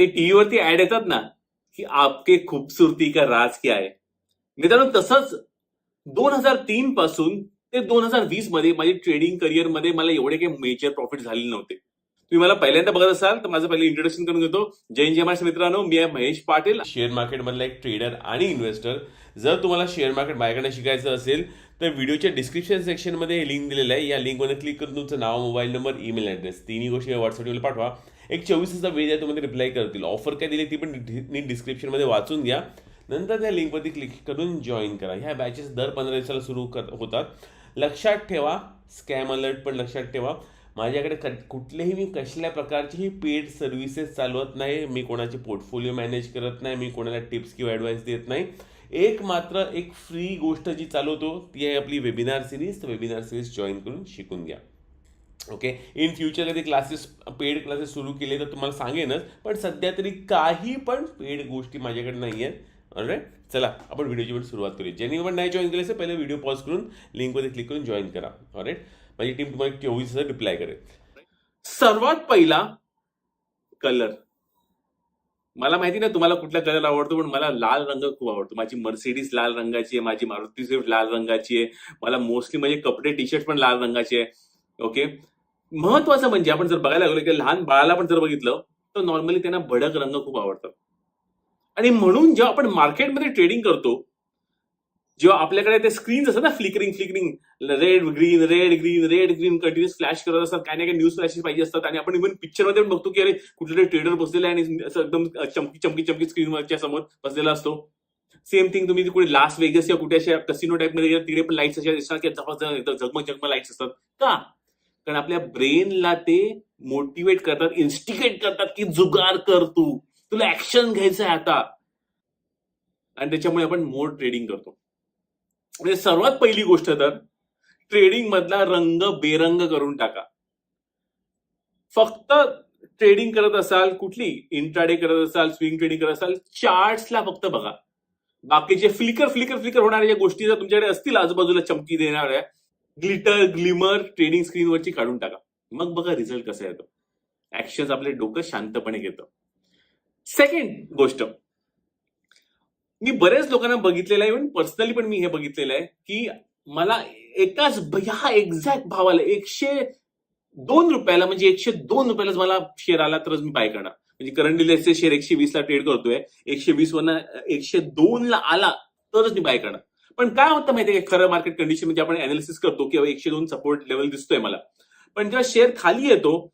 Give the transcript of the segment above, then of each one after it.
ते टीव्ही वरती ऍड येतात ना की आपके खूबसूरती का राज क्या आहे मित्रांनो तसंच दोन हजार तीन पासून ते दोन हजार वीसमध्ये माझे ट्रेडिंग करिअरमध्ये मला एवढे काही मेजर प्रॉफिट झालेले नव्हते. तुम्ही मला पहिल्यांदा बघत असाल तर माझं पहिले इंट्रोडक्शन करून घेतो. जैन जय महाराष्ट्र मित्रांनो मी आहे महेश पाटील. शेअर मार्केट मधला एक ट्रेडर आणि इन्व्हेस्टर जर तुम्हाला शेअर मार्केट माझ्याकडे शिकायचं असेल तर व्हिडिओच्या डिस्क्रिप्शन सेक्शनमध्ये लिंक दिलेलं आहे. या लिंकमध्ये क्लिक करून तुमचं नाव मोबाईल नंबर ईमेल ॲड्रेस तिन्ही गोष्टी व्हॉट्सअपवर पाठवा. एक चोवीस तासचा वेळ आहे तुम्हाला रिप्लाय करतील. ऑफर काय दिली ती पण नीट डिस्क्रिप्शनमध्ये वाचून घ्या. नंतर त्या लिंकवरती क्लिक करून जॉईन करा. ह्या बॅचेस दर पंधरा दिवसाला सुरू कर होतात. लक्षात ठेवा स्कॅम अलर्ट पण लक्षात ठेवा. माझ्याकडे क- कुठलेही मी कसल्या प्रकारचीही पेड सर्व्हिसेस चालवत नाही. मी कोणाचे पोर्टफोलिओ मॅनेज करत नाही. मी कोणाला टिप्स किंवा ॲडवाईस देत नाही. एक मात्र एक फ्री गोष्ट जी चालवतो ती आहे आपली वेबिनार सिरीज तर वेबिनार सिरीज जॉईन करून शिकून घ्या. ओके इन फ्युचर कधी क्लासेस पेड क्लासेस सुरू केले तर तुम्हाला सांगेनच पण सध्या तरी काही पण पेड गोष्टी माझ्याकडे नाही आहेत ऑलराईट चला आपण व्हिडिओची पण सुरुवात करूया. ज्यांनी पण नाही जॉईन केलं असेल पहिले व्हिडिओ पॉज करून लिंकमध्ये क्लिक करून जॉईन करा. ऑलराईट माझी टीम तुम्हाला चोवीस रिप्लाय करेल. सर्वात पहिला कलर मला माहिती ना तुम्हाला कुठला कलर आवडतो पण मला लाल रंग खूप आवडतो. माझी मर्सिडीज लाल रंगाची आहे माझी मारुती स्विफ्ट लाल रंगाची आहे. मला मोस्टली म्हणजे कपडे टी शर्ट पण लाल रंगाचे आहे. ओके महत्वाचं म्हणजे आपण जर बघायला गेलो की लहान बाळाला पण जर बघितलं तर नॉर्मली त्यांना भडक रंग खूप आवडतात. आणि म्हणून जेव्हा आपण मार्केटमध्ये ट्रेडिंग करतो जेव्हा आपल्याकडे ते स्क्रीन्स असतात ना flickering flickering red green red green red green continuous flash करत असतात काही ना काही न्यूज फ्लॅशेस पाहिजे असतात आणि आपण इव्हन पिक्चरमध्ये पण बघतो की अरे कुठले ट्रेडर बसलेला आहे आणि असं एकदम चमकी चमकी चमकी स्क्रीनवरच्या समोर बसलेला असतो. सेम थिंग तुम्ही कुठे लास्ट वेगस किंवा कुठे अशा कसिनो टाईपमध्ये तिकडे पण लाईट्स अशा दिसतात की जवळ एकदम झगमग झगमग लाईट्स असतात. का? कारण आपल्या ब्रेनला ते मोटिवेट करतात इन्स्टिगेट करतात की जुगार कर तू. तुला ऍक्शन घ्यायचं आहे आता. आणि त्याच्यामुळे आपण मोर ट्रेडिंग करतो. म्हणजे सर्वात पहिली गोष्ट तर ट्रेडिंग मधला रंग बेरंग करून टाका. फक्त ट्रेडिंग करत असाल कुठली? इंट्राडे करत असाल स्विंग ट्रेडिंग करत असाल चार्ट्सला फक्त बघा. बाकीचे फ्लिकर फ्लिकर फ्लिकर होणाऱ्या ज्या गोष्टी जर तुमच्याकडे असतील आजूबाजूला चमकी देणाऱ्या ग्लिटर ग्लिमर ट्रेडिंग स्क्रीनवरची काढून टाका. मग बघा रिझल्ट कसा येतो. ऍक्शन आपले डोकं शांतपणे घेतं. सेकंड गोष्ट. मी बऱ्याच लोकांना बघितलेलं आहे इव्हन पर्सनली पण मी हे बघितलेलं आहे की मला एकाच ह्या एक्झॅक्ट भावाला एकशे दोन रुपयाला म्हणजे एकशे दोन रुपयालाच मला शेअर आला तरच मी बाय करणार. म्हणजे करंट लेटचे शेअर एकशे वीस ला ट्रेड करतोय एकशे वीस वरनं एकशे दोन ला आला तरच मी बाय करणार. पण काय होतं माहितीये का खरं मार्केट कंडिशनमध्ये आपण अनालिसिस करतो की एकशे दोन सपोर्ट लेवल दिसतोय मला. पण जेव्हा शेअर खाली येतो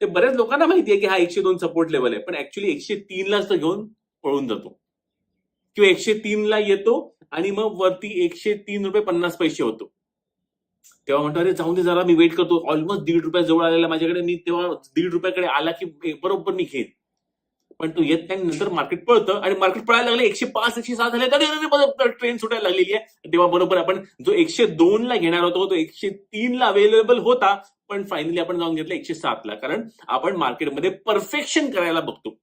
ते बऱ्याच लोकांना माहितीये की हा एकशे दोन सपोर्ट लेवल आहे. पण ऍक्च्युली एकशे तीन लाच तो घेऊन पळून जातो. किंवा एकशे तीन ला येतो आणि मग वरती एकशे तीन रुपये पन्नास पैसे होतो. तेव्हा म्हणतो अरे जाऊन दे जरा मी वेट करतो. ऑलमोस्ट दीड रुपया जवळ आलेला माझ्याकडे. मी तेव्हा दीड रुपयाकडे आला की बरोबर मी घेईन. पण तो येत नाही नंतर मार्केट पळतं आणि मार्केट पळायला लागलं एकशे पाच एकशे सात झाले. तर ट्रेन सुटायला लागलेली आहे. तेव्हा बरोबर आपण जो एकशे दोन ला घेणार होतो तो एकशे तीन ला अवेलेबल होता. पण फायनली आपण जाऊन घेतलं एकशे सात ला. कारण आपण मार्केटमध्ये परफेक्शन करायला बघतो.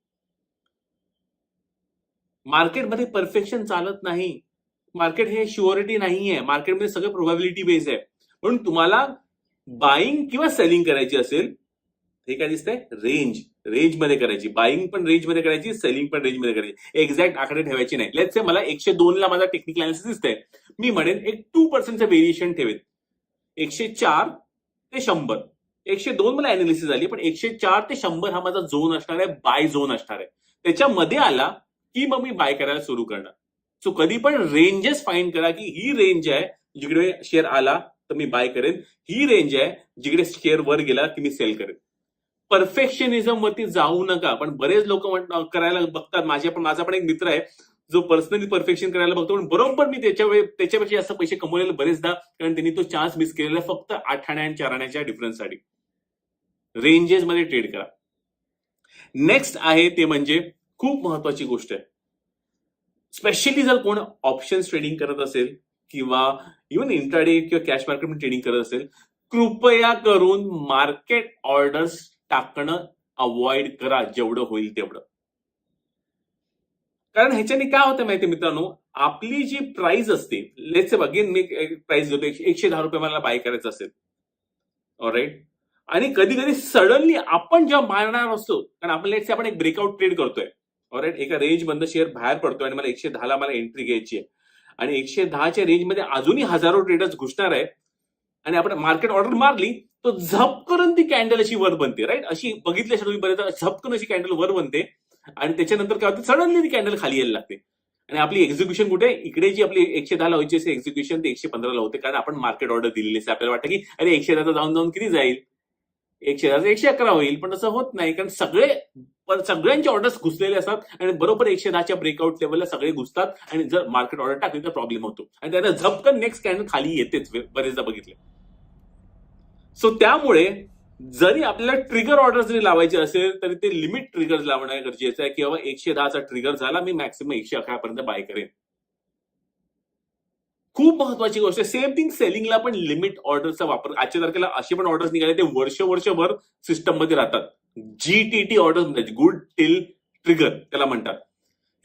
मार्केटमध्ये परफेक्शन चालत नाही. मार्केट हे शुअरिटी नाहीये. मार्केटमध्ये सगळं प्रोबॅबिलिटी बेस आहे. म्हणून तुम्हाला बाईंग किंवा सेलिंग करायची असेल हे काय दिसतंय? रेंज रेंजमध्ये करायची. बाईंग पण रेंजमध्ये करायची सेलिंग पण रेंजमध्ये करायची. एक्झॅक्ट आकडे ठेवायची नाही. लेट्स से मला एकशे दोन ला माझा टेक्निकल अनालिसिस दिसतंय. मी म्हणेन एक टू पर्सेंटचं व्हेरिएशन ठेवेन. एकशे चार ते शंभर. एकशे दोन मला अनालिसिस झाली पण एकशे चार ते शंभर हा माझा झोन असणार आहे बाय झोन असणार आहे. त्याच्यामध्ये आला की मग मी बाय करायला सुरू करणार. सो कधी पण रेंजेस फाईंड करा की ही रेंज आहे जिकडे शेअर आला तर मी बाय करेन. ही रेंज आहे जिकडे शेअर वर गेला की मी सेल करेन. परफेक्शनिझम वरती जाऊ नका. पण बरेच लोक करायला बघतात. माझ्या पण माझा पण एक मित्र आहे. जो पर्सनली परफेक्शन करायला बघतो. पण बरोबर मी त्याच्या त्याच्यापेक्षा जास्त पैसे कमवलेले बरेचदा. कारण त्यांनी तो चान्स मिस केलेला फक्त आठ आणि चार आण्याच्या डिफरन्ससाठी रेंजेस मध्ये ट्रेड करा. नेक्स्ट आहे ते म्हणजे खूप महत्वाची गोष्ट आहे. स्पेशली जर कोण ऑप्शन ट्रेडिंग करत असेल किंवा इव्हन इंट्राडे किंवा कॅश मार्केट ट्रेडिंग करत असेल कृपया करून मार्केट ऑर्डर्स टाकणं अवॉइड करा जेवढं होईल तेवढं. कारण ह्याच्याने काय होतं माहिती मित्रांनो? आपली जी प्राइस असते लेट्स अगेन मी प्राइस घेतो एकशे दहा रुपये मला बाय करायचं असेल. राईट आणि कधी कधी सडनली आपण जेव्हा मारणार असतो कारण आपण लेट्स आपण एक ब्रेकआउट ट्रेड करतोय. ऑलराईट एका रेंज बंद शेअर बाहेर पडतोय आणि मला एकशे दहाला मला एंट्री घ्यायची आहे. आणि एकशे दहाच्या रेंजमध्ये अजूनही हजारो ट्रेडर्स घुसणार आहे आणि आपण मार्केट ऑर्डर मारली तो झपकरून ती कॅन्डल अशी वर बनते राईट अशी बघितल्याशिवाय तुम्ही बरेच झपकन अशी कॅन्डल वर बनते. आणि त्याच्यानंतर काय होतं? सडनली ती कॅन्डल खाली यायला लागते. आणि आपली एक्झिक्युशन कुठे? इकडे जी आपली एकशे दहा लावायची असते एक्झिक्युशन ते एकशे पंधराला होते कारण आपण मार्केट ऑर्डर दिलेली असते. आपल्याला वाटतं की अरे एकशे दहाचा जाऊन जाऊन किती जाईल? एकशे दहाचा एकशे अकरा होईल. पण तसं होत नाही. कारण सगळे पण सगळ्यांचे ऑर्डर्स घुसलेले असतात. आणि बरोबर एकशे दहाच्या ब्रेकआउट लेवलला सगळे घुसतात. आणि जर मार्केट ऑर्डर टाकली तर प्रॉब्लेम होतो. आणि त्यांना झपकन नेक्स्ट कॅन्डल खाली येतेच. बरेचदा बघितले. सो त्यामुळे जरी आपल्याला ट्रिगर ऑर्डर जरी लावायचे असेल तरी ते लिमिट ट्रिगर लावणं गरजेचं आहे की बाबा एकशे दहाचा ट्रिगर झाला मी मॅक्सिमम एकशे अकरा पर्यंत बाय करेन. खूप महत्वाची गोष्ट आहे. सेम थिंग सेलिंगला पण लिमिट ऑर्डरचा वापर आजच्या तारखेला असे पण ऑर्डर्स निघाले ते वर्ष वर्षभर सिस्टममध्ये राहतात. जीटीटी ऑर्डर म्हणजे गुड टिल ट्रिगर त्याला म्हणतात.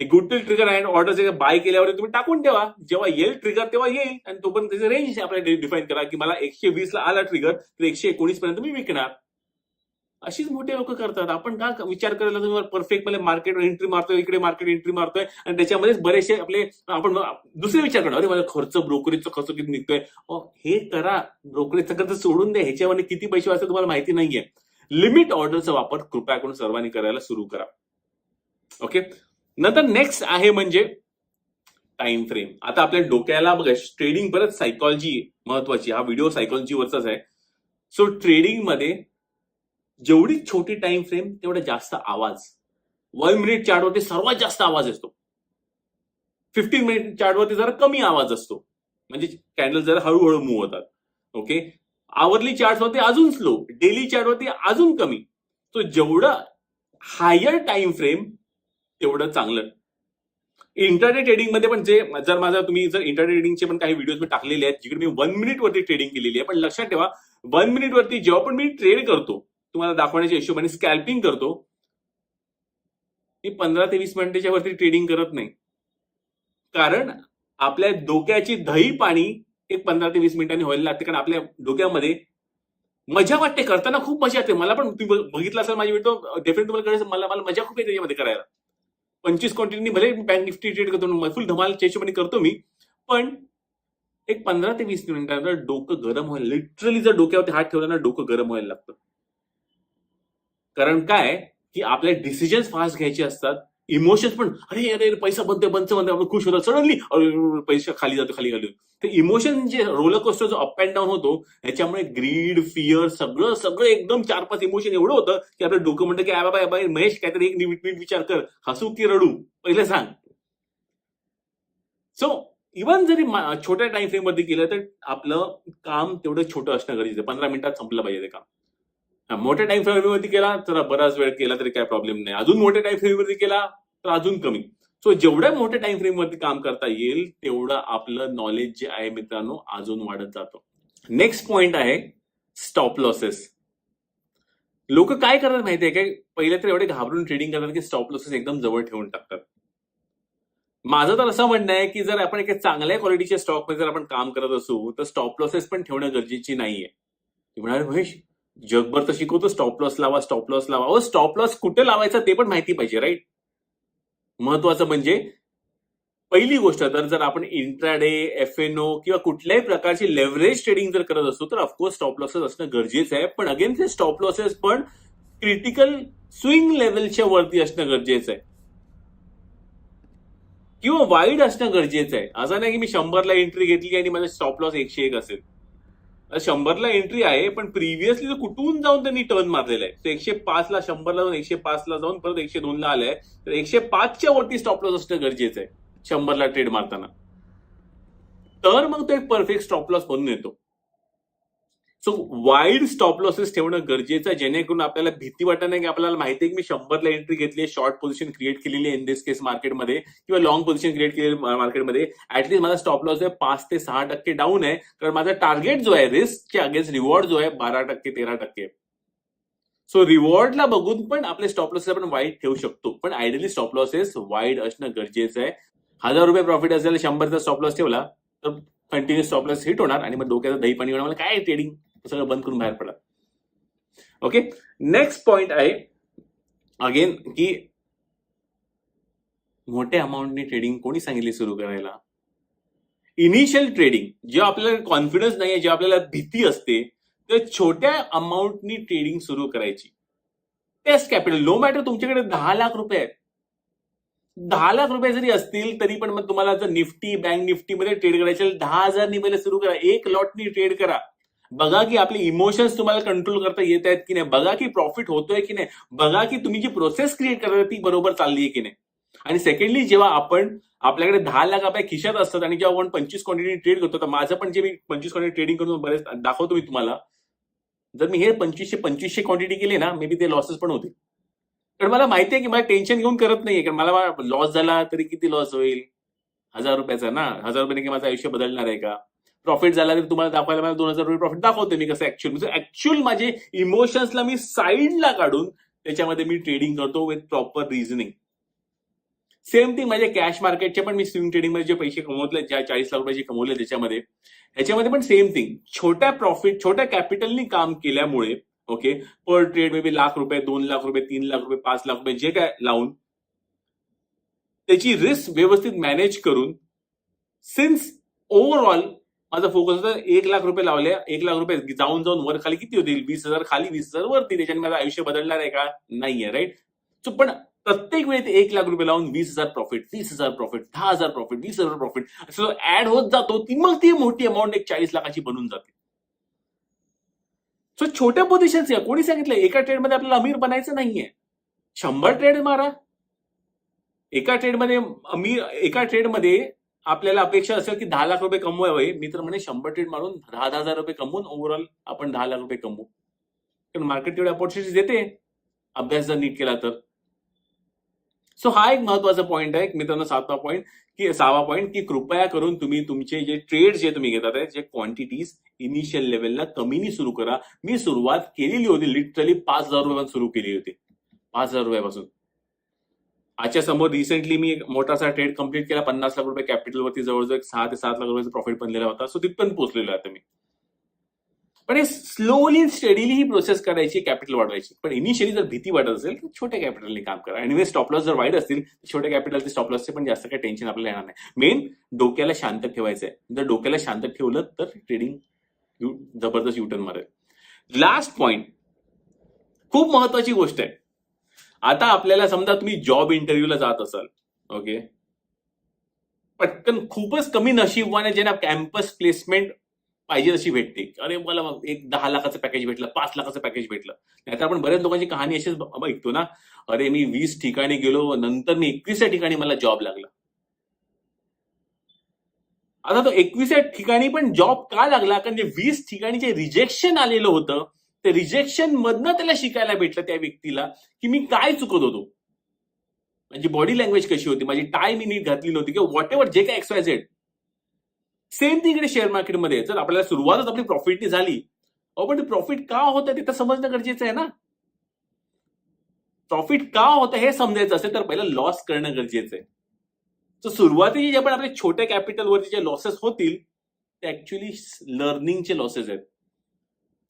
गुड टिल ट्रिगर आहे ऑर्डर बाय केल्यावर तुम्ही टाकून ठेवा. जेव्हा येईल ट्रिगर तेव्हा येईल. आणि तोपर्यंत त्याचे रेंज आपल्याला डिफाईन करा की मला एकशे वीस ला आला ट्रिगर तर एकशे एकोणीस पर्यंत मी विकणार. अशीच मोठे लोक करतात. आपण का विचार करायला तुम्ही परफेक्ट मला मार्केट एंट्री मारतोय इकडे मार्केट एंट्री मारतोय. आणि त्याच्यामध्येच बरेचसे आपले आपण दुसरे विचार करणार अरे माझा खर्च ब्रोकरेजचा खर्च किती निघतोय? हे करा. ब्रोकरेजचा खर्च सोडून द्या. ह्याच्यामध्ये किती पैसे वाचतात तुम्हाला माहिती नाहीये. लिमिट ऑर्डरचा वापर कृपया करून सर्वांनी करायला सुरू करा. ओके नंतर नेक्स्ट आहे म्हणजे टाइम फ्रेम आता आपल्या डोक्याला बघा ट्रेडिंग परत सायकॉलॉजी महत्वाची हा व्हिडिओ सायकॉलॉजीवरचाच आहे. सो ट्रेडिंगमध्ये जेवढी छोटी टाइम फ्रेम तेवढा जास्त आवाज. वन मिनिट चार्टवरती सर्वात जास्त आवाज असतो. फिफ्टीन मिनिट चार्टवरती जरा कमी आवाज असतो. म्हणजे कॅन्डल जरा हळूहळू मूव्ह होतात. ओके आवरली चार्टवरती अजून स्लो डेली चार्टवरती अजून कमी. तो जेवढा हायर टाइम फ्रेम तेवढं चांगलं. इंटरनेट ट्रेडिंगमध्ये पण जे जर माझा तुम्ही जर इंटरनेट ट्रेडिंगचे पण काही व्हिडिओज मी टाकलेले आहेत जिकडे मी वन मिनिट वरती ट्रेडिंग केलेली आहे पण लक्षात ठेवा वन मिनिट वरती जेव्हा पण मी ट्रेड करतो तुम्हाला दाखवण्याच्या हिशोबाने स्कॅल्पिंग करतो मी पंधरा ते वीस मिनिटाच्या वरती ट्रेडिंग करत नाही. कारण आपल्या डोक्याची दही पाणी एक पंधरा ते वीस मिनिटांनी व्हायला लागते कारण आपल्या डोक्यामध्ये मजा वाटते करताना खूप मजा येते. मला पण तुम्ही बघितलं असेल माझी व्हिडिओ डेफिनेट तुम्हाला कळेल मला मला मजा खूप येते त्याच्यामध्ये करायला. पंचवीस क्वांटिटी भले बँक निफ्टी ट्रेड करतो फुल धमाल हिशोबाने करतो मी पण एक पंधरा ते वीस मिनिटांनंतर डोकं गरम व्हायला लिटरली जर डोक्यावरती हात ठेवला ना डोकं गरम व्हायला लागतं. कारण काय? की आपले डिसिजन्स फास्ट घ्यायचे असतात इमोशन्स पण अरे अरे पैसा बनतोय बनतं बनतोय. आपण खुश होतो. सडनली पैसा खाली जातो खाली खाली तर इमोशन जे रोलर कोस्टर जो अप अँड डाऊन होतो याच्यामुळे ग्रीड फिअर सगळं सगळं एकदम चार पाच इमोशन एवढं होतं की आपलं डोकं म्हणतं की बाबा बाय महेश काहीतरी एक नीट विचार कर. हसू की रडू. पहिले सांग. सो इव्हन जरी छोट्या टाइम फ्रेममध्ये केलं तर आपलं काम तेवढं छोटं असणं गरजेचं पंधरा मिनिटात संपलं पाहिजे ते काम. मोठ्या टाइम फ्रेम वरती केला तर बराच वेळ केला तरी काय प्रॉब्लेम नाही. अजून मोठ्या टाइम फ्रेम वरती केला तर अजून कमी. सो जेवढ्या मोठ्या टाइम फ्रेम वरती काम करता येईल तेवढं आपलं नॉलेज जे आहे मित्रांनो अजून वाढत जातं. नेक्स्ट पॉइंट आहे स्टॉप लॉसेस लोक काय करतात माहितीये काय पहिले तर एवढे घाबरून ट्रेडिंग करतात की स्टॉप लॉसेस एकदम जवळ ठेवून टाकतात. माझं तर असं म्हणणं आहे की जर आपण एका चांगल्या क्वालिटीच्या स्टॉकमध्ये जर आपण काम करत असू तर स्टॉप लॉसेस पण ठेवणं गरजेची नाहीये. ते म्हणाले महेश जगभर तर शिकवतो स्टॉप लॉस लावा स्टॉप लॉस लावा. अहो स्टॉप लॉस कुठे लावायचा ते पण माहिती पाहिजे राईट महत्वाचं म्हणजे पहिली गोष्ट तर जर आपण इंट्राडे एफ एन ओ किंवा कुठल्याही प्रकारची लेव्हरेज ट्रेडिंग जर करत असतो तर ऑफकोर्स स्टॉप लॉसेस असणं गरजेचं आहे. पण अगेन ते स्टॉप लॉसेस पण क्रिटिकल स्विंग लेवलच्या वरती असणं गरजेचं आहे. किंवा वाईड असणं गरजेचं आहे. असं नाही की मी शंभरला एंट्री घेतली आणि माझा स्टॉप लॉस एकशे एक असेल. शंभरला एंट्री आहे पण प्रिव्हियसली कुठून जाऊन त्यांनी टर्न मारलेला? आहे तर एकशे पाचला शंभरला जाऊन एकशे पाच ला जाऊन परत एकशे दोन ला आलाय तर एकशे पाचच्या वरती स्टॉप लॉस असणं गरजेचं आहे शंभरला ट्रेड मारताना. तर मग तो एक परफेक्ट स्टॉप लॉस बनून येतो. सो वाईड स्टॉप लॉसेस ठेवणं गरजेचं आहे जेणेकरून आपल्याला भीती वाटत नाही की आपल्याला माहिती आहे की मी शंभरला एंट्री घेतली आहे शॉर्ट पोझिशन क्रिएट केलेली आहे इन दिस केस मार्केटमध्ये किंवा लॉंग पोझिशन क्रिएट केलेली मार्केटमध्ये ऍटलीस्ट माझा स्टॉप लॉस आहे पाच ते सहा टक्के डाऊन आहे. कारण माझा टार्गेट जो आहे रिस्कच्या अगेन्स्ट रिवॉर्ड जो आहे बारा टक्के तेरा टक्के. सो रिवॉर्डला बघून पण आपले स्टॉप लॉसेस आपण वाईट ठेवू शकतो. पण आयडियली स्टॉप लॉसेस वाईड असणं गरजेचं आहे. हजार रुपये प्रॉफिट असेल शंभरचा स्टॉप लॉस ठेवला तर कंटिन्यू स्टॉप लॉस हिट होणार आणि मग डोक्याचं दही पाणी होणार. मला काय ट्रेडिंग सगळं बंद करून बाहेर पडा. ओके नेक्स्ट पॉइंट आहे अगेन की मोठ्या अमाऊंटने ट्रेडिंग कोणी सांगितली सुरू करायला? इनिशियल ट्रेडिंग जेव्हा आपल्याला कॉन्फिडन्स नाही आहे जेव्हा आपल्याला भीती असते तर छोट्या अमाऊंटनी ट्रेडिंग सुरू करायची. टेस्ट कॅपिटल नो मॅटर तुमच्याकडे दहा लाख रुपये आहेत. दहा लाख रुपये जरी असतील तरी पण मग तुम्हाला जर निफ्टी बँक निफ्टीमध्ये ट्रेड करायचे दहा हजारनी पहिले सुरू करा. एक लॉटनी ट्रेड करा. बघा की आपले इमोशन्स तुम्हाला कंट्रोल करता येत आहेत की नाही? बघा की प्रॉफिट होतोय की नाही? बघा की तुम्ही जी प्रोसेस क्रिएट करता ती बरोबर चालली आहे की नाही? आणि सेकंडली जेव्हा आपण आपल्याकडे दहा लाख आपल्या खिशात असतात आणि जेव्हा आपण पंचवीस क्वांटिटी ट्रेड करतो तर माझं पण जे मी पंचवीस क्वांटिटी ट्रेडिंग करून बरेच दाखवतो मी तुम्हाला. जर मी हे पंचवीसशे पंचवीसशे क्वांटिटी केली ना मे बी ते लॉसेस पण होते कारण मला माहिती आहे की मला टेन्शन घेऊन करत नाहीये. कारण मला लॉस झाला तरी किती लॉस होईल? हजार रुपयाचा ना? हजार रुपयाने की माझं आयुष्य बदलणार आहे का? प्रॉफिट झाला तर तुम्हाला दाखवायला मला दोन हजार रुपये प्रॉफिट दाखवते मी कसं ऍक्च्युअल म्हणजे ऍक्च्युअल माझे इमोशन्सला मी साईडला काढून त्याच्यामध्ये मी ट्रेडिंग करतो with proper reasoning same thing माझ्या कॅश मार्केटचे पण मी स्विंग ट्रेडिंगमध्ये जे पैसे कमवले ज्या चाळीस लाख रुपयाचे कमवले त्याच्यामध्ये ह्याच्यामध्ये पण सेम थिंग छोट्या प्रॉफिट छोट्या कॅपिटलनी काम केल्यामुळे okay per trade may be lakh रुपये दोन लाख रुपये तीन लाख रुपये पाच लाख रुपये जे काय लावून त्याची रिस्क व्यवस्थित मॅनेज करून सिन्स ओव्हरऑल माझा फोकस होता एक लाख रुपये लावले. एक लाख रुपये जाऊन जाऊन वर खाली किती होतील? वीस हजार खाली वीस हजार वरती. त्याच्याने माझं आयुष्य बदलणार आहे का? नाहीये राईट सो पण प्रत्येक वेळी ते एक लाख रुपये लावून वीस हजार प्रॉफिट तीस हजार प्रॉफिट दहा हजार प्रॉफिट वीस हजार प्रॉफिट असं ऍड होत जातो ती मग ती मोठी अमाऊंट एक चाळीस लाखाची बनून जाते. सो छोट्या पोझिशन्स या. कोणी सांगितलं एका ट्रेडमध्ये आपल्याला अमीर बनायचं नाहीये. शंभर ट्रेड मारा. एका ट्रेडमध्ये अमीर एका ट्रेडमध्ये आपल्याला अपेक्षा असेल की दहा लाख रुपये कमवावे मी तर म्हणे शंभर ट्रेड मारून दहा दहा हजार रुपये कमवून ओव्हरऑल आपण दहा लाख रुपये कमवू. कारण मार्केट तेवढी अपॉर्च्युनिटी देते. अभ्यास जर नीट केला तर. सो हा एक महत्त्वाचा पॉईंट आहे. मित्रांनो सातवा पॉईंट की सहावा पॉईंट की कृपया करून तुम्ही तुमचे जे ट्रेड जे तुम्ही घेतात जे क्वांटिटीज इनिशियल लेवलला कमीनी सुरू करा. मी सुरुवात केलेली होती लिटरली पाच हजार रुपयापासून सुरू केली होती. पाच हजार रुपयापासून. आजच्या समोर रिसेंटली मी एक मोठासा ट्रेड कंप्लीट केला. पन्नास लाख रुपये कॅपिटलवरती जवळजवळ सहा ते सात लाख रुपयाचा प्रॉफिट बनलेला होता. सो तिथपर्यंत पोहोचलेलो आहे आता मी. पण हे स्लोली स्टडीली ही प्रोसेस करायची कॅपिटल वाढवायची. पण इनिशियली जर भीती वाटत असेल तर छोट्या कॅपिटलने काम करा. आणि स्टॉप लॉस जर वाईट असतील तर छोट्या कॅपिटलचे स्टॉप लॉसचे पण जास्त काही टेन्शन आपल्याला येणार नाही. मेन डोक्याला शांत ठेवायचं आहे जर डोक्याला शांत ठेवलं तर ट्रेडिंग जबरदस्त युटर्न मारेल. लास्ट पॉइंट खूप महत्वाची गोष्ट आहे. आता आपल्याला समजा तुम्ही जॉब इंटरव्ह्यूला जात असाल ओके पटकन खूपच कमी नशीबवाने ज्यांना कॅम्पस प्लेसमेंट पाहिजे तशी भेटते. अरे मला एक दहा लाखाचं पॅकेज भेटलं पाच लाखाचं पॅकेज भेटलं. नाहीतर आपण बऱ्याच लोकांची कहाणी अशीच ऐकतो ना अरे मी वीस ठिकाणी गेलो नंतर मी एकवीसच्या ठिकाणी मला जॉब लागला. आता तो एकवीसच्या ठिकाणी पण जॉब का लागला? कारण जे वीस ठिकाणी जे रिजेक्शन आलेलं होतं ते रिजेक्शन मधनं त्याला शिकायला भेटलं त्या व्यक्तीला की मी काय चुकत होतो. माझी बॉडी लँग्वेज कशी होती? माझी टाय मी नीट घातली नव्हती किंवा व्हॉट एव्हर जे काय एक्सवाय झेड सेम तिकडे शेअर मार्केटमध्ये जर आपल्याला सुरुवातच आपली प्रॉफिटनी झाली. अहो पण प्रॉफिट का होतं ते तर समजणं गरजेचं आहे ना. प्रॉफिट का होतं हे समजायचं असेल तर पहिलं लॉस करणं गरजेचं आहे. तर सुरुवातीचे जे पण आपले छोट्या कॅपिटलवरती जे लॉसेस होतील ते ऍक्च्युली लर्निंगचे लॉसेस आहेत.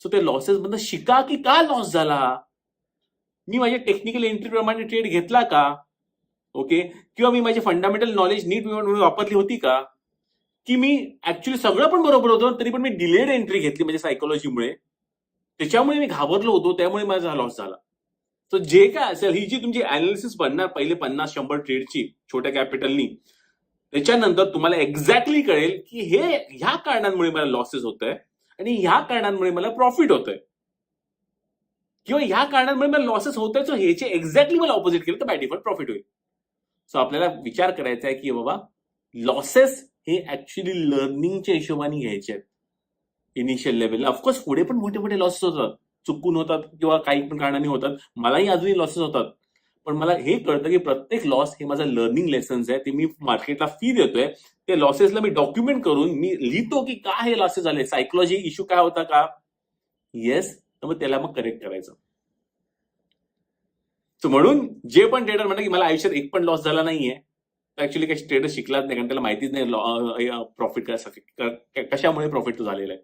सो ते लॉसेस मधनं शिका की का लॉस झाला? मी माझ्या टेक्निकल एंट्री प्रमाणे ट्रेड घेतला का? ओके किंवा मी माझे फंडामेंटल नॉलेज नीट म्हणून वापरली होती का? की मी ऍक्च्युली सगळं पण बरोबर होतं तरी पण मी डिलेड एंट्री घेतली म्हणजे सायकोलॉजीमुळे त्याच्यामुळे मी घाबरलो होतो त्यामुळे माझा लॉस झाला. तर जे काय असेल ही जी तुमची अनालिसिस बनणार पहिले पन्नास शंभर ट्रेडची छोट्या कॅपिटलनी त्याच्यानंतर तुम्हाला एक्झॅक्टली कळेल की हे ह्या कारणांमुळे मला लॉसेस होत आहे आणि ह्या कारणांमुळे मला प्रॉफिट होतोय. किंवा ह्या कारणांमुळे मला लॉसेस होत आहे सो ह्याचे एक्झॅक्टली मला ऑपोजिट केलं तर बाय डिफॉल्ट प्रॉफिट होईल. सो आपल्याला विचार करायचा आहे की बाबा लॉसेस हे ऍक्च्युली लर्निंगच्या हिशोबाने घ्यायचे आहेत. इनिशियल लेवलला ऑफकोर्स पुढे पण मोठे मोठे लॉसेस होतात. चुकून होतात किंवा काही पण कारणाने होतात. मलाही अजूनही लॉसेस होतात. पण मला हे कळतं की प्रत्येक लॉस हे माझा लर्निंग लेसन्स आहे. ते मी मार्केटला फी देतोय. ते लॉसेसला मी डॉक्युमेंट करून मी लिहितो की का हे लॉसेस झाले? सायकोलॉजी इश्यू काय होता का? येस तर मग त्याला मग करेक्ट करायचं. म्हणून जे पण ट्रेडर म्हणतात की मला आयुष्यात एक पण लॉस झाला नाहीये. ऍक्च्युली काही ट्रेडर शिकलाच नाही कारण त्याला माहितीच नाही प्रॉफिट कशामुळे प्रॉफिट तो झालेला आहे.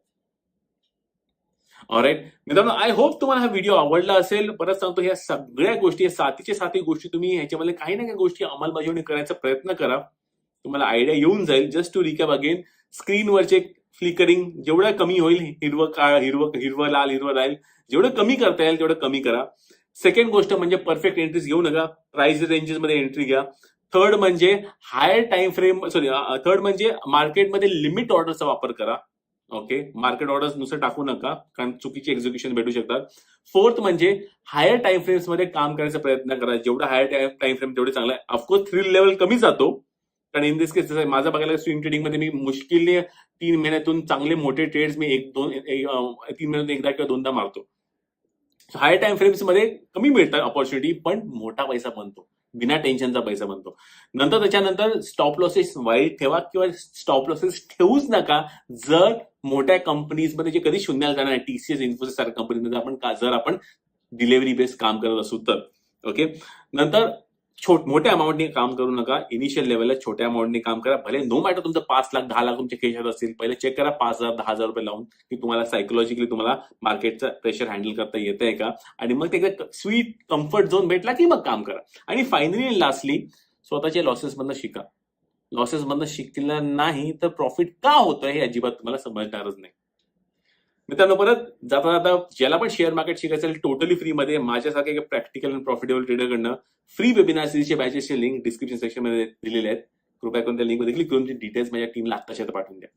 ऑलराईट मित्रांनो आय होप तुम्हाला हा व्हिडिओ आवडला असेल. परत सांगतो ह्या सगळ्या गोष्टी साथीच्या साथी साती गोष्टी तुम्ही ह्याच्यामध्ये काही ना काही गोष्टी अंमलबजावणी करण्याचा प्रयत्न करा. तुम्हाला आयडिया येऊन जाईल. जस्ट टू रिकॅप अगेन स्क्रीनवरचे फ्लिकरिंग जेवढं कमी होईल हिरवं काळ हिरवं हिरवं लाल हिरवं लाल जेवढं कमी करता येईल तेवढं कमी करा. सेकंड गोष्ट म्हणजे परफेक्ट एंट्रीज घेऊ नका. प्राइस रेंजेसमध्ये एंट्री घ्या. थर्ड म्हणजे higher time frame sorry third म्हणजे मार्केटमध्ये लिमिट ऑर्डरचा वापर करा. ओके मार्केट ऑर्डर्स नुसतं टाकू नका कारण चुकीचे एक्झिक्युशन भेटू शकतात. फोर्थ म्हणजे हायर टाइम फ्रेम्समध्ये काम करायचा प्रयत्न करा. जेवढा हायर टाइम फ्रेम तेवढे चांगला आहे. ऑफकोर्स थ्रिल लेवल कमी जातो. कारण इन दिस केस माझं बघायला स्विंग ट्रेडिंगमध्ये मी मुश्किलने तीन महिन्यातून चांगले मोठे ट्रेड्स मी एक दोन तीन महिन्यातून एकदा किंवा दोनदा मारतो. हायर टाइम फ्रेम्समध्ये कमी मिळतात ऑपॉर्च्युनिटी पण मोठा पैसा बनतो. बिना टेन्शनचा पैसा बनतो. नंतर त्याच्यानंतर स्टॉप लॉसेस वाईट ठेवा किंवा स्टॉप लॉसेस ठेवूच नका. जर मोठ्या कंपनीजमध्ये जे कधी शून्याला जाणार टीसीएस इन्फोसिस सारख्या कंपनीमध्ये आपण का जर आपण डिलिव्हरी बेस्ड काम करत असू तर. ओके नंतर छोट मोठ्या अमाऊंटने काम करू नका. इनिशियल लेवलला छोट्या अमाऊंटने काम करा. भले नो मॅटर तुमचं पाच लाख दहा लाख तुमच्या केशात असतील पहिले चेक करा पाच हजार दहा हजार रुपये लावून की तुम्हाला सायकोलॉजिकली तुम्हाला मार्केटचं प्रेशर हँडल करता येत आहे का? आणि मग ते स्वीट कम्फर्ट झोन भेटला की मग काम करा. आणि फायनली लास्टली स्वतःच्या लॉसेस मधनं शिका. लॉसेस मधनं शिकलं नाही तर प्रॉफिट का होतं हे अजिबात तुम्हाला समजणारच नाही. मित्रांनो परत जाता जाता ज्याला पण शेअर मार्केट शिकायचं असेल टोटली फ्री मध्ये माझ्यासारख्या प्रॅक्टिकल आणि प्रॉफिटेबल ट्रेडरकडनं फ्री वेबिनार सिरीजचे बॅचेसचे लिंक डिस्क्रिप्शन सेक्शनमध्ये दिलेले आहेत. कृपया करून त्या लिंकमध्ये क्लिक करून डिटेल्स माझ्या टीमला आत्ताच्या पाठवून द्या.